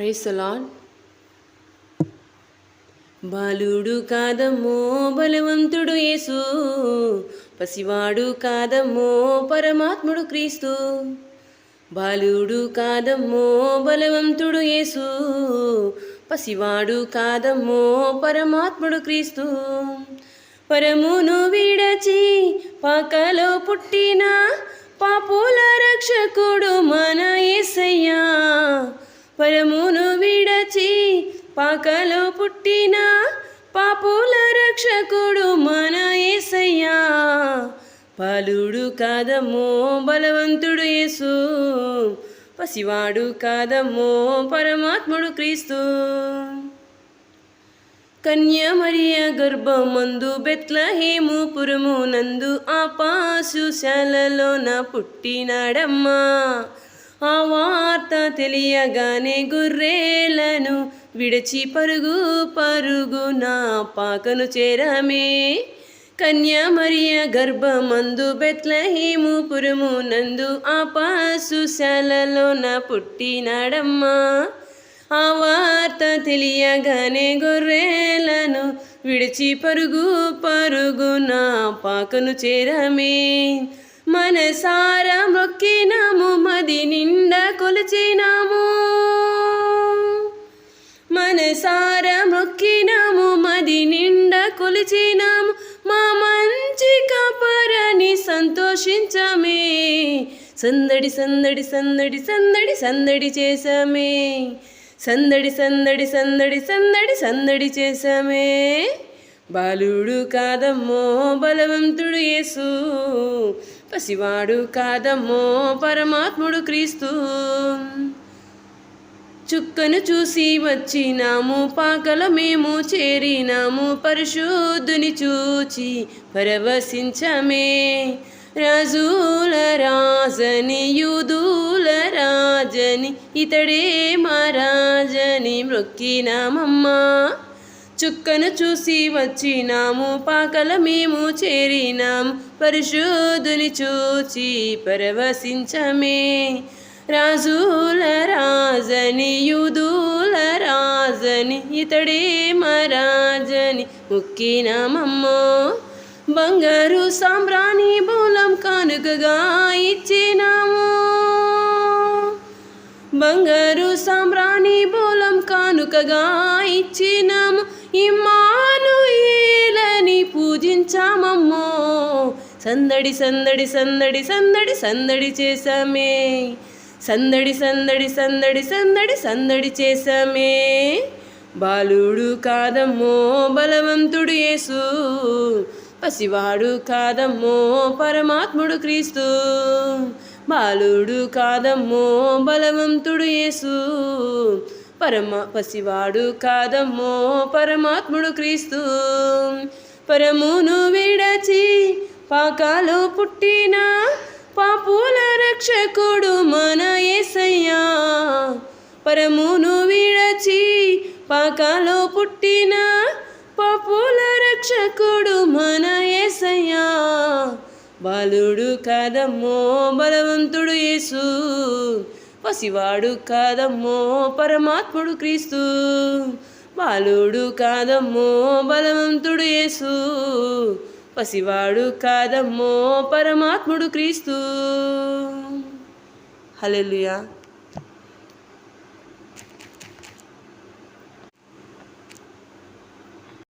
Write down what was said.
ప్రైసలాన్ బాలుడు కాదమ్మో బలవంతుడు యేసు. పసివాడు కాదమ్మో పరమాత్ముడు క్రీస్తు. బాలుడు కాదమ్మో బలవంతుడు యేసు. పసివాడు కాదమ్మో పరమాత్ముడు క్రీస్తు. పరమును విడచి పాకలో పుట్టిన పాపుల రక్షకుడు మన ఏసయ్యా పరమును విడచి పాకలో పుట్టిన పాపుల రక్షకుడు మన ఏసయ్యా. బాలుడు కాదమ్మో బలవంతుడు యేసు. పసివాడు కాదమ్మో పరమాత్ముడు క్రీస్తు. కన్యమరియ గర్భమందు బెత్లహేము పురము నందు ఆ పాశుశాలలోన పుట్టినాడమ్మా. ఆ వార్త తెలియగానే గుర్రేలను విడిచి పరుగు పరుగు నా పాకను చేరమే. కన్యామరియ గర్భమందు బెత్లహీము పురము నందు ఆ పాశుశాలలోన పుట్టినాడమ్మా. ఆ వార్త తెలియగానే గొర్రెలను విడిచి పరుగు పరుగు నా పాకను చేరమే. మనసార మొక్కినాము మది నిండా కొలిచినాము. మనసార మొక్కినాము మది నిండా కొలిచినాము. మా మంచి కాపరని సంతోషించమే. సందడి సందడి సందడి సందడి సందడి చేసామే సందడి సందడి సందడి సందడి సందడి చేసామే బాలుడు కాదమ్మో బలవంతుడు యేసు. పసివాడు కాదమ్మో పరమాత్ముడు క్రీస్తు. చుక్కను చూసి వచ్చినాము పాకల మేము చేరినాము పరిశుద్ధుని చూచి పరవశించమే. రాజుల రాజని యూదుల రాజని ఇతడే మా రాజని మ్రొక్కినామమ్మా. చుక్కను చూసి వచ్చినాము పాకల మేము చేరినాము పరిశుద్ధుని చూచి పరవశించమే. రాజుల రాజని యూదుల రాజని ఇతడే మరాజని రాజని ముక్కినామమ్మో. బంగారు సాంబ్రాణి బోలం కానుకగా ఇచ్చినాము. బంగారు సాంబ్రాణి బోలం కానుకగా ఇచ్చినాము ఇమానుయేలని పూజించామమ్మో. సందడి సందడి సందడి సందడి సందడి చేసామే సందడి సందడి సందడి సందడి సందడి చేసామే బాలుడు కాదమ్మో బలవంతుడు యేసు. పసివాడు కాదమ్మో పరమాత్ముడు క్రీస్తు. బాలుడు కాదమ్మో బలవంతుడు యేసు. పరమ పసివాడు కాదమ్మో పరమాత్ముడు క్రీస్తు. పరమును విడచి పాకాలో పుట్టిన పాపుల రక్షకుడు మన ఏసయ్యా. పరమును విడచి పాకాలో పుట్టిన పాపుల రక్షకుడు మన ఏసయ్యా. బాలుడు కాదమ్మో బలవంతుడు యేసు. పసివాడు కాదమ్మో పరమాత్ముడు క్రీస్తు. బాలుడు కాదమ్మో బలవంతుడు యేసు. పసివాడు కాదమ్మో పరమాత్ముడు క్రీస్తు. హలెలుయా